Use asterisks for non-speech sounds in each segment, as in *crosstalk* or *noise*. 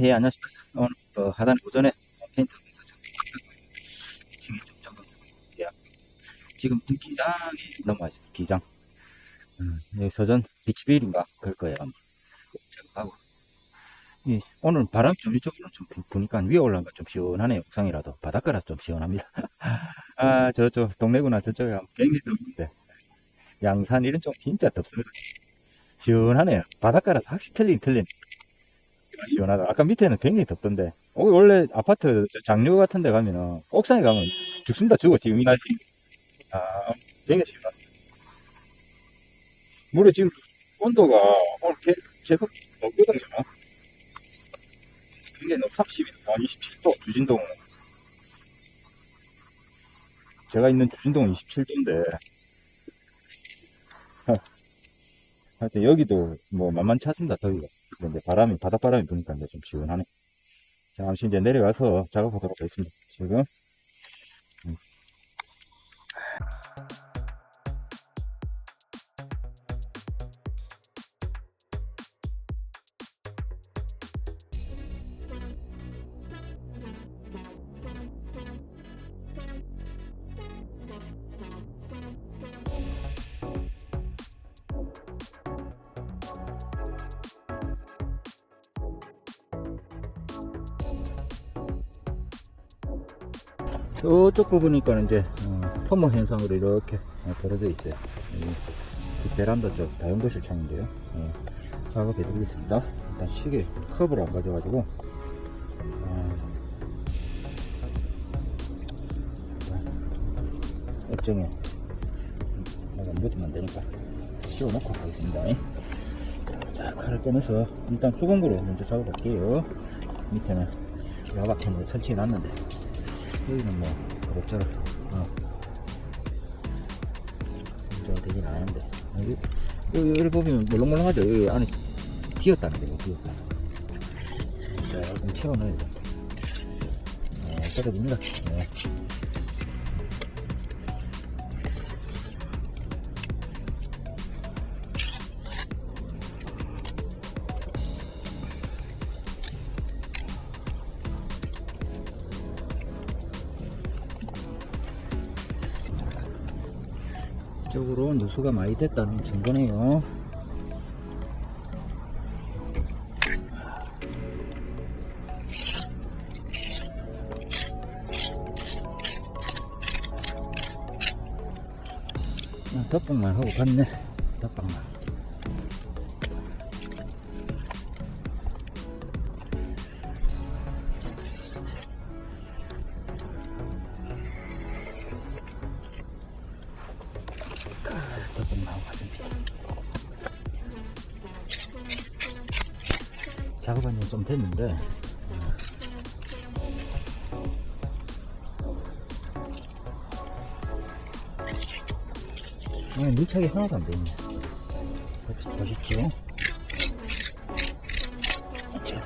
예, 안녕하십니까. 오늘, 어, 하단 오전에 페인트 지금 등기장이 넘어와있어요. 기장. 음, 여기 서전 비치빌인가? 그럴 거예요. 작업하고. 이, 오늘 바람 좀 이쪽으로 좀 부- 부니까 위에 올라가니까 좀 시원하네요. 옥상이라도. 바닷가라 좀 시원합니다. *laughs* 아, 저쪽, 동래구나 저쪽에 가면 굉장히 덥는데. 양산 이런 쪽 진짜 덥습니다. 시원하네요. 바닷가라서 확실히 틀리긴 틀리네. 시원하다. 아까 밑에는 굉장히 덥던데. 어, 원래 아파트 저 장류 같은 데 가면은 옥상에 가면 죽습니다. 죽어. 지금 이 날씨. 아, 굉장히 시원하다. 물에 지금 온도가 오늘 개- 제법 높거든요. 굉장히 높 30, 아, 27도, 주진동. 제가 있는 주진동은 27도인데. *laughs* 하여튼 여기도 뭐 만만치 않습니다. 더위가. 근데 바람이, 바닷바람이 부니까 이제 좀 시원하네. 잠시 이제 내려가서 작업하도록 하겠습니다. 지금. 부분이니까 이제 어, 토모 현상으로 이렇게 어, 벌어져 있어요. 이, 이 베란다 쪽 다용도실 창인데요. 어, 작업해 드리겠습니다. 일단 시계 컵을 안 가져가지고 어, 액정에 내가 묻으면 안 되니까 씌워놓고 가겠습니다. 자, 칼을 꺼내서 일단 수공구로 먼저 작업할게요. 밑에는 야박캔을 설치해 놨는데 여기는 뭐 그럭저럭 어. 문제가 되진 않은데. 여기 여기, 여기 보면 물렁물렁하죠. 여기 안에 비었다는 거예요 비었다 자좀 채워넣어야 돼. 네, 떨어집니다. 네. 누수가 많이 됐다는 증거네요. 덮밥만 하고 갔네. 좀 됐는데 아, 밀착이 하나도 안 되네. 보시- 보십시오. 자.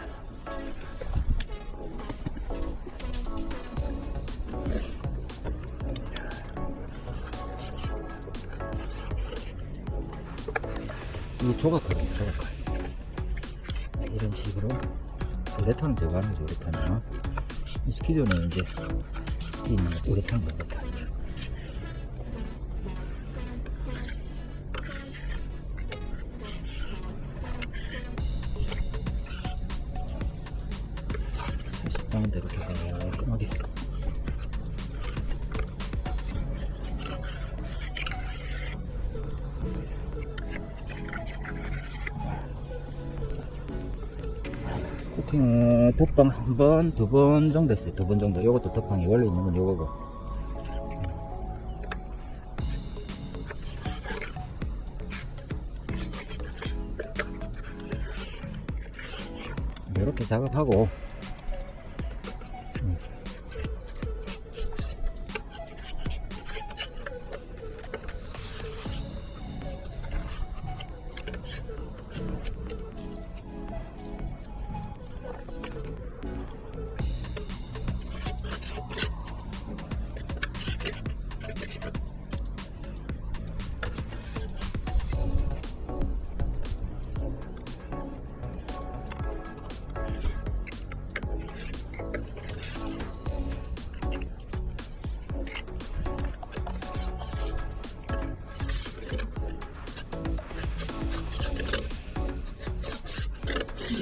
이 조각칼. 네, 이런 식으로 우레탄 제거하는 게 우레탄이요. 기존에 이제 있는 우레탄. 식당은 덮방 한 번, 두 번 정도 했어요. 두 번 정도. 요것도 덮방이 원래 있는 건 요거고. 이렇게 작업하고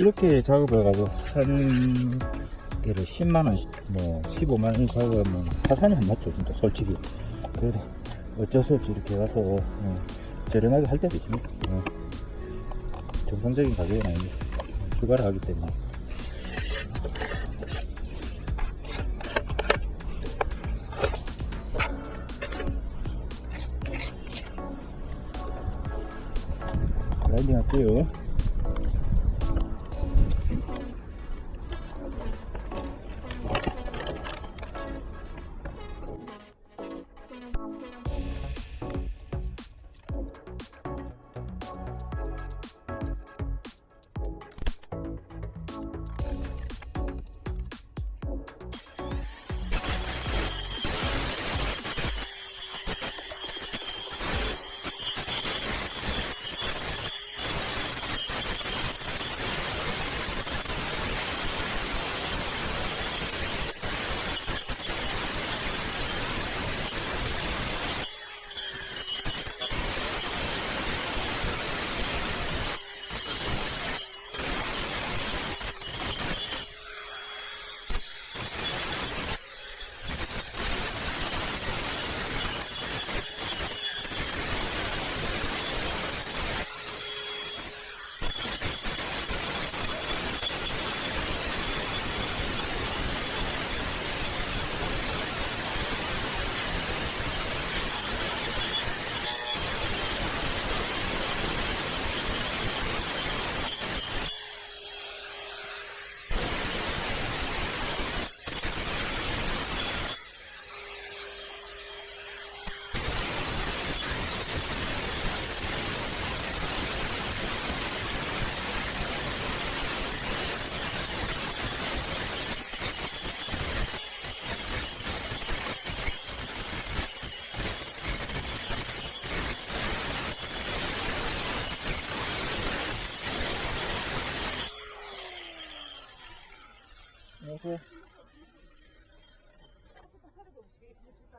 이렇게 작업해가지고 한 개를 10만원, 뭐 15만원 작업하면 사산이 안 맞죠, 진짜 솔직히. 그래도 어쩔 수 없이 이렇게 가서 어, 저렴하게 할 때도 있습니다. 어. 정상적인 가격은 아닙니다. 휴가를 하기 때문에. 라이딩 할게요.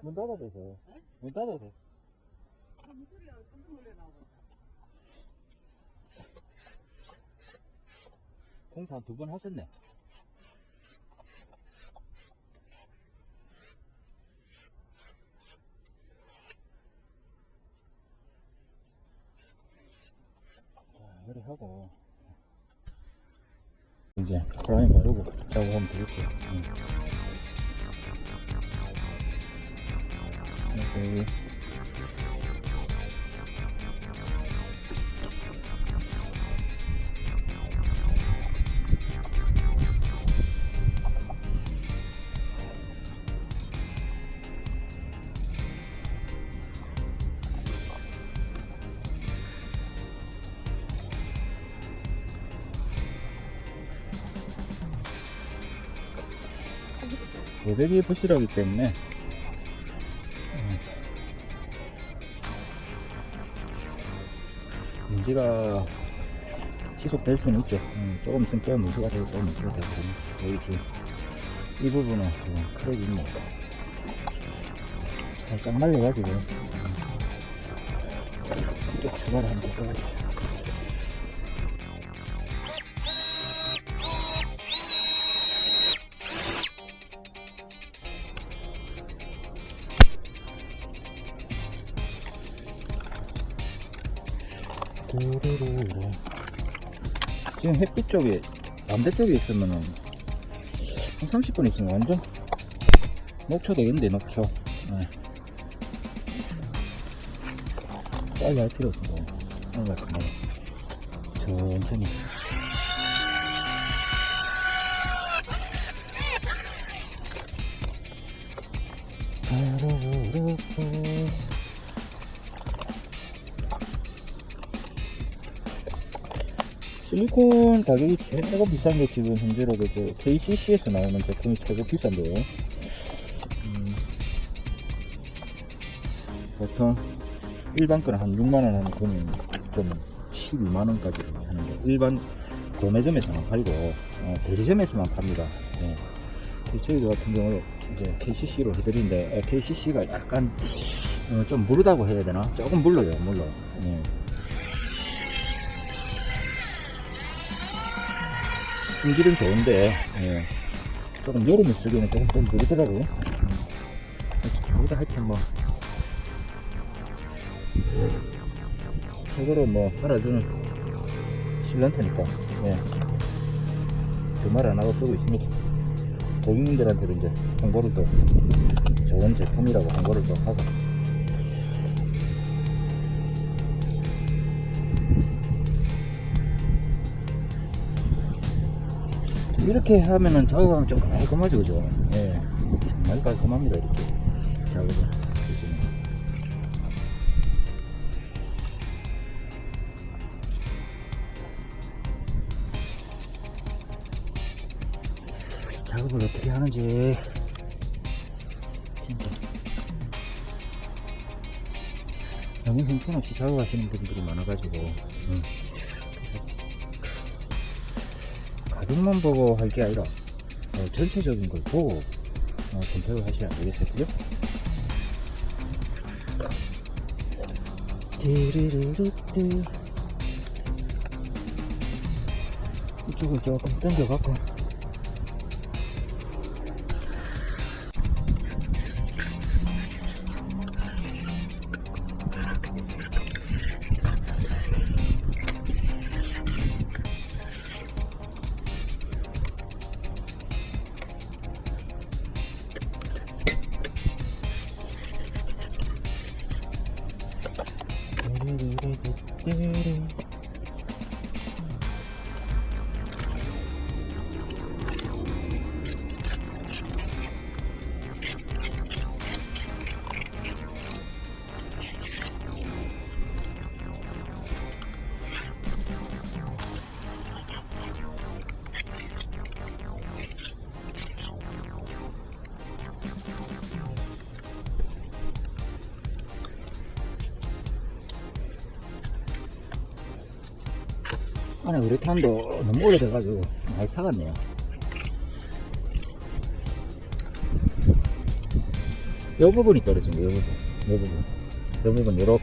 문 닫아도 되세요. 문 닫아도 돼. 공사 두 번 하셨네. 자, 이렇게 하고. 이제 프라임 바르고 작업하면 되겠죠. 응. 이렇게 외벽이 부실하기 때문에 문제가 지속될 수는 있죠. 음, 조금 있으면 또 문제가 되고 또 문제가. 여기 지금 이 부분은 그냥 크랙이 있네. 살짝 말려가지고 음, 또 추가를 한번 해야지. 두루 지금 햇빛 쪽에 반대 쪽에 있으면은 한 30분 있으면 완전 녹초 되겠는데 녹초 네. 빨리 할 필요 없어 뭐 뭔가 그냥 천천히 두루루루. 실리콘 가격이 최고 비싼 게 지금 현재로 그 KCC에서 나오는 제품이 최고 비싼데요. 음, 보통 일반 거는 한 6만원 하는 거는 좀 12만원까지 하는데 일반 도매점에서만 팔고 어, 대리점에서만 팝니다. 예. 저희들 같은 경우 이제 KCC로 해드리는데 KCC가 약간 어, 좀 무르다고 해야 되나? 조금 물러요, 물러. 예. 품질은 좋은데, 예. 조금 여름에 쓰기에는 조금 좀 무리더라고요. 음. 여기다 하여튼 뭐, 최고로 뭐, 팔아주는 실란타니까, 예. 두말 안 하고 쓰고 있습니다. 고객님들한테도 이제 홍보를 또, 좋은 제품이라고 홍보를 또 하고. 이렇게 하면은 작업하면 좀 깔끔하죠, 그죠? 예. 정말 깔끔합니다, 이렇게. 작업을. 작업을 어떻게 하는지. 너무 형편없이 작업하시는 분들이 많아가지고. 음. 가격만 보고 할 게 아니라 어, 전체적인 걸 보고 어, 선택을 하셔야 되겠어요. 이쪽을 조금 당겨갖고 안에 우레탄도 너무 오래돼가지고 많이 사갔네요. 이 부분이 떨어진 거예요, 이 부분. 이 부분. 이 부분 이렇게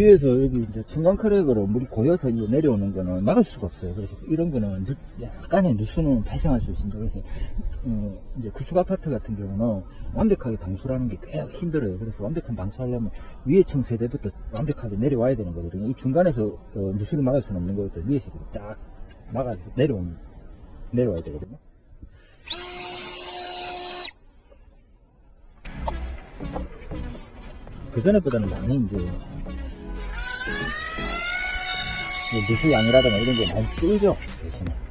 위에서 여기 이제 중간 크랙으로 물이 고여서 이제 내려오는 거는 막을 수가 없어요. 그래서 이런 거는 누- 약간의 누수는 발생할 수 있습니다. 그래서 어, 이제 구축 아파트 같은 경우는 완벽하게 방수라는 게 꽤 힘들어요. 그래서 완벽한 방수하려면 위에 층 세대부터 완벽하게 내려와야 되는 거거든요. 이 중간에서 어, 누수를 막을 수는 없는 거거든요. 위에서 딱 막아서 내려온 내려와야 되거든요. 그 전에보다는 많이 이제 이 누수 양이라든가 이런 게 많이 줄죠. 대신에.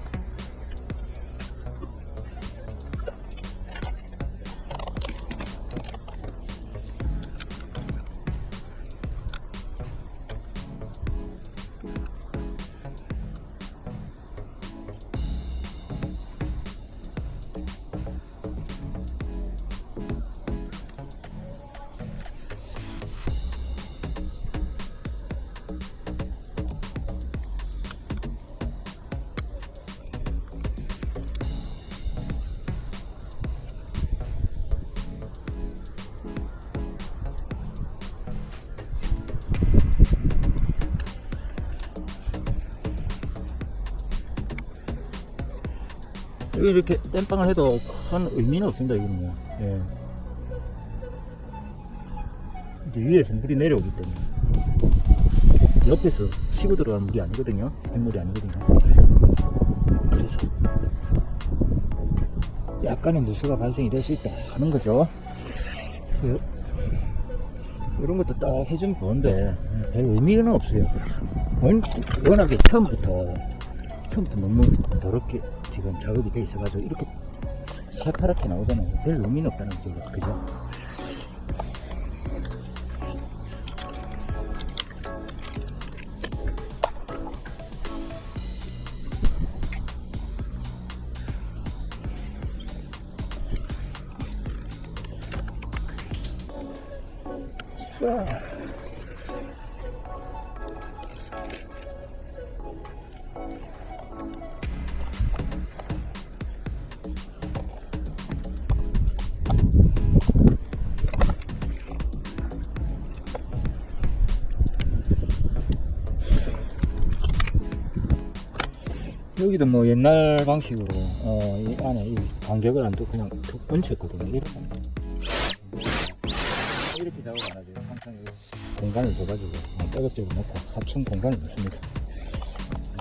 이렇게 땜빵을 해도 큰 의미는 없습니다, 여기는. 뭐. 예. 이제 위에서 물이 내려오기 때문에. 옆에서 치고 들어간 물이 아니거든요. 빗물이 아니거든요. 그래서 약간의 누수가 발생이 될 수 있다 하는 거죠. 그, 이런 것도 딱 해주면 좋은데, 별 의미는 없어요. 원- 워낙에 처음부터 처음부터 너무 더럽게 지금 작업이 돼 있어가지고 이렇게 새파랗게 나오잖아요. 별 의미는 없다는 거죠. 그죠? 여기도 뭐 옛날 방식으로 어, 이 안에 이 간격을 안 두고 그냥 툭 얹혔거든요. 이렇게 이렇게 작업 안 하죠. 항상 이 공간을 줘가지고 어, 백업적으로 놓고 4층 공간을 놓습니다.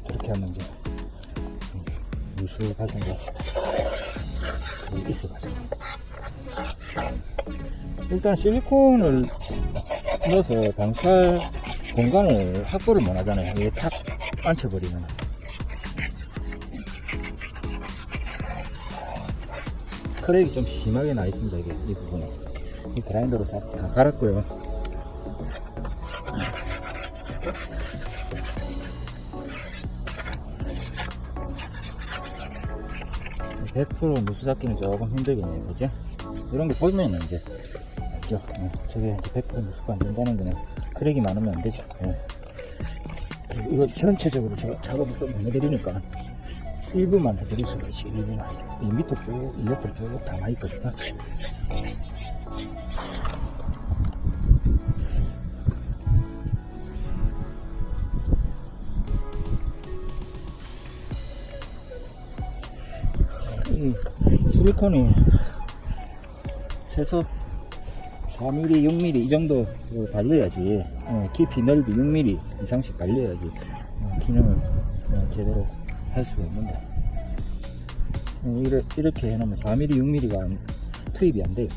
그렇게 하면 이제 음, 누수 발생가 있어가지고 일단 실리콘을 넣어서 방찰 공간을 확보를 못 하잖아요. 이게 탁 앉혀버리면. 크랙이 좀 심하게 나 있습니다 이게 이 부분에 이 그라인더로 싹 다 갈았고요 100% 누수 잡기는 조금 힘들겠네요 그죠? 이런 게 보이면은 이제 알죠? 어, 저게 이제 100% 누수가 안 된다는 거는 크랙이 많으면 안 되죠 예. 이거 전체적으로 제가 작업을 좀 해드리니까 일부만 있어요 일부만 이 밑에 쭉, 이 옆에 쭉 담아있거든요. 이 실리콘이 세서 4mm, 6mm 이 정도 발려야지 어, 깊이 넓이 6mm 이상씩 발려야지 어, 기능을 어, 제대로 할 수가 어, 이래, 이렇게 해놓으면 4mm, 6mm가 투입이 안 돼요.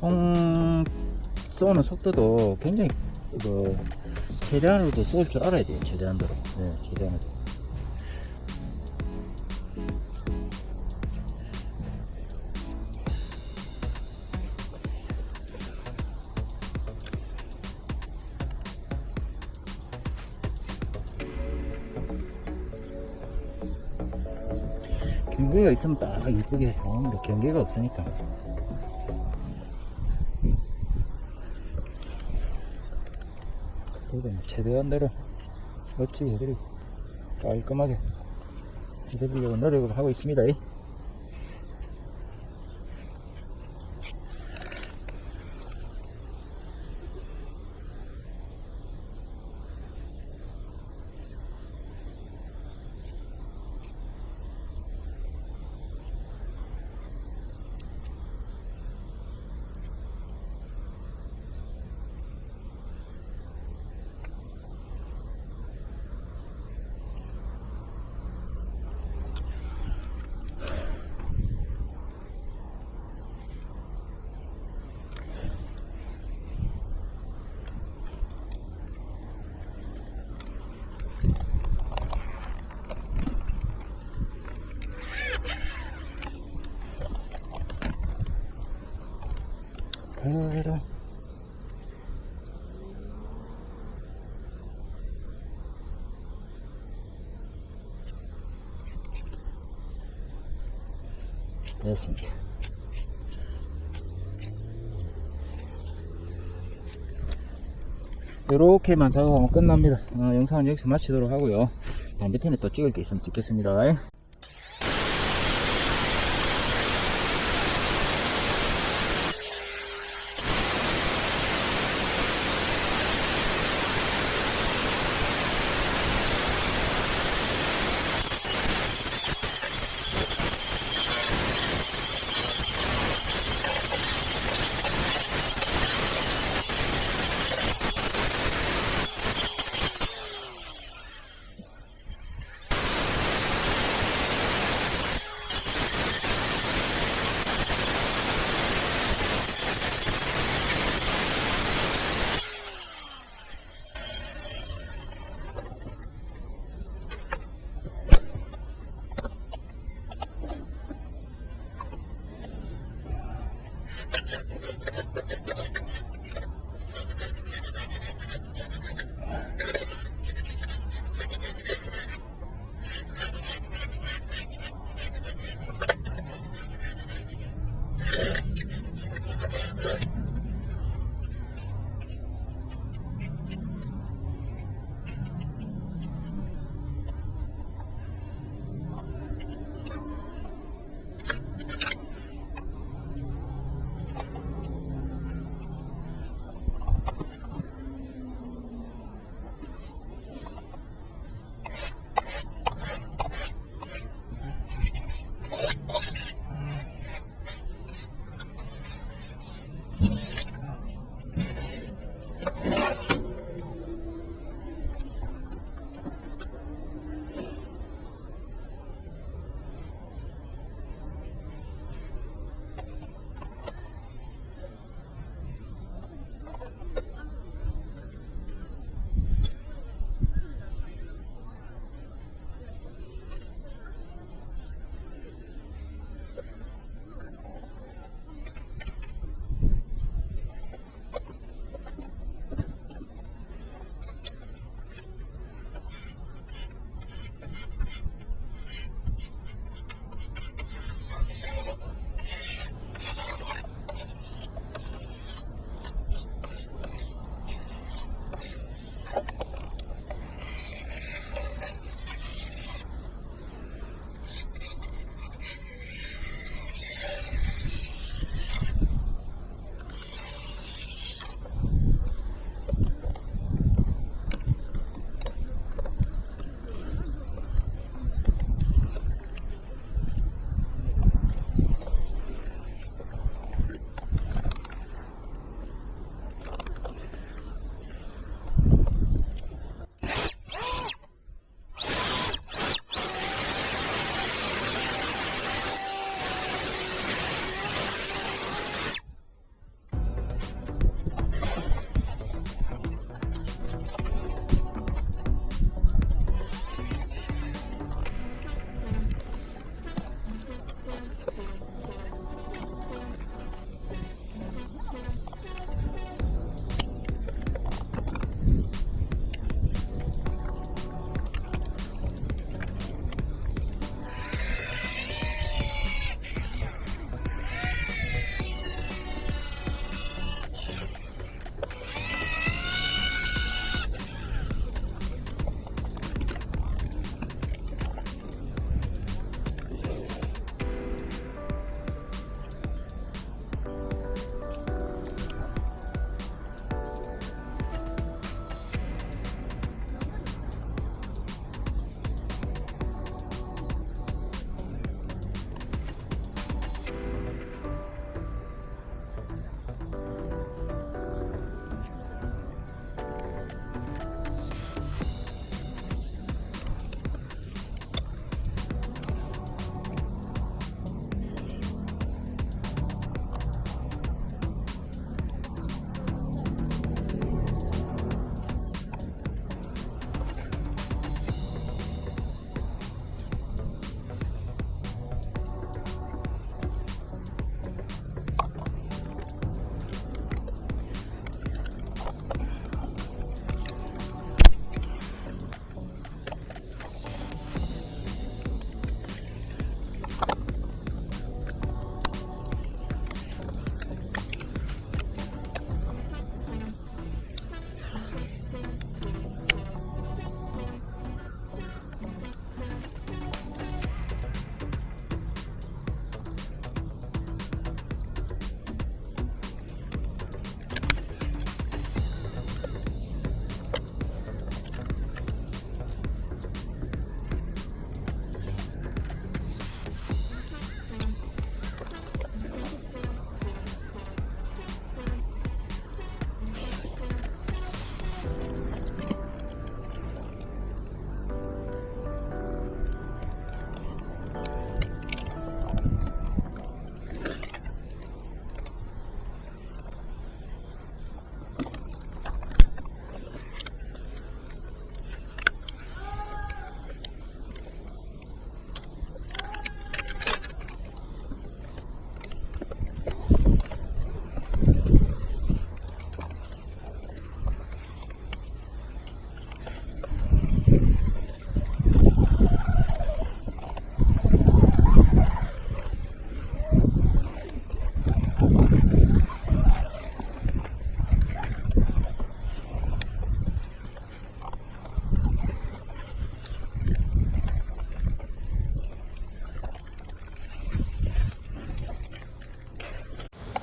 총 쏘는 속도도 굉장히 그 최대한으로도 쏠줄 알아야 돼요. 최대한대로. 네, 최대한으로. 경계가 있으면 딱 이쁘게 나오는데 경계가 없으니까 그래도 뭐 최대한 대로 멋지게 해드리고 깔끔하게 해드리려고 노력을 하고 있습니다. 가라. 됐습니다. 이렇게만 작업하면 끝납니다. 어, 영상은 여기서 마치도록 하고요. 반대편에 또 찍을 게 있으면 찍겠습니다.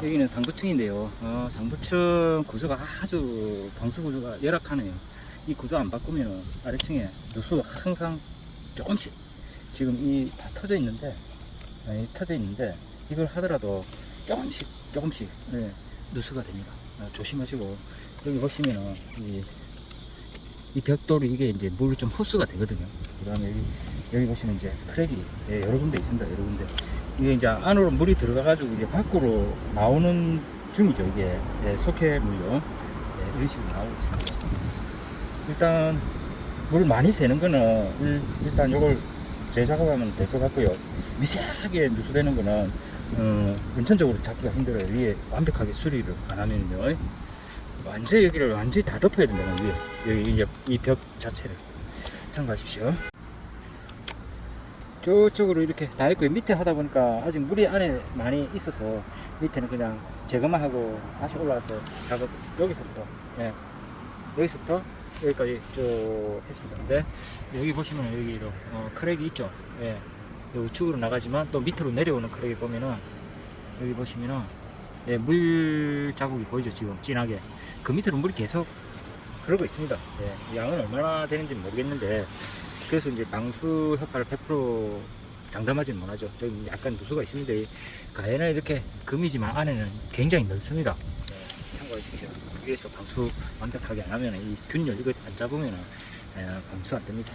여기는 상부층인데요. 어, 상부층 구조가 아주 방수 구조가 열악하네요. 이 구조 안 바꾸면 아래층에 누수가 항상 조금씩 지금 이 다 터져 있는데 아니, 터져 있는데 이걸 하더라도 조금씩 조금씩 네, 누수가 됩니다. 어, 조심하시고 여기 보시면은 이, 이 벽돌이 이게 이제 물이 좀 흡수가 되거든요. 그다음에 여기, 여기 보시면 이제 크랙이 예, 여러 군데 있습니다. 여러 군데 이게 이제 안으로 물이 들어가가지고 이제 밖으로 나오는 중이죠. 이게 예, 석회물로 예, 이런 식으로 나오고 있습니다. 일단 물 많이 새는 거는 일, 일단 요걸 재작업하면 될 것 같고요. 미세하게 누수되는 거는 어, 원천적으로 잡기가 힘들어요. 위에 완벽하게 수리를 안 하면요. 완전히 여기를 완전히 다 덮어야 된다는 위에 여기 이제 이 벽 자체를 참고하십시오. 저쪽으로 이렇게 다 있고 밑에 하다 보니까 아직 물이 안에 많이 있어서 밑에는 그냥 제거만 하고 다시 올라와서 작업 여기서부터 예 여기서부터 여기까지 쭉 했습니다. 근데 여기 보시면 여기로 어, 크랙이 있죠. 예. 요 우측으로 나가지만 또 밑으로 내려오는 크랙이 보면은 여기 보시면은 예, 물 자국이 보이죠 지금 진하게 그 밑으로 물이 계속 흐르고 있습니다. 예, 양은 얼마나 되는지 모르겠는데 그래서 이제 방수 효과를 100% 장담하지는 못하죠. 저기 약간 누수가. 이 가해는 이렇게 금이지만 안에는 굉장히 넓습니다. 예, 참고하십시오. 위에서 방수 완벽하게 안 하면 이 균열 이거 안 잡으면 에, 방수 안 됩니다.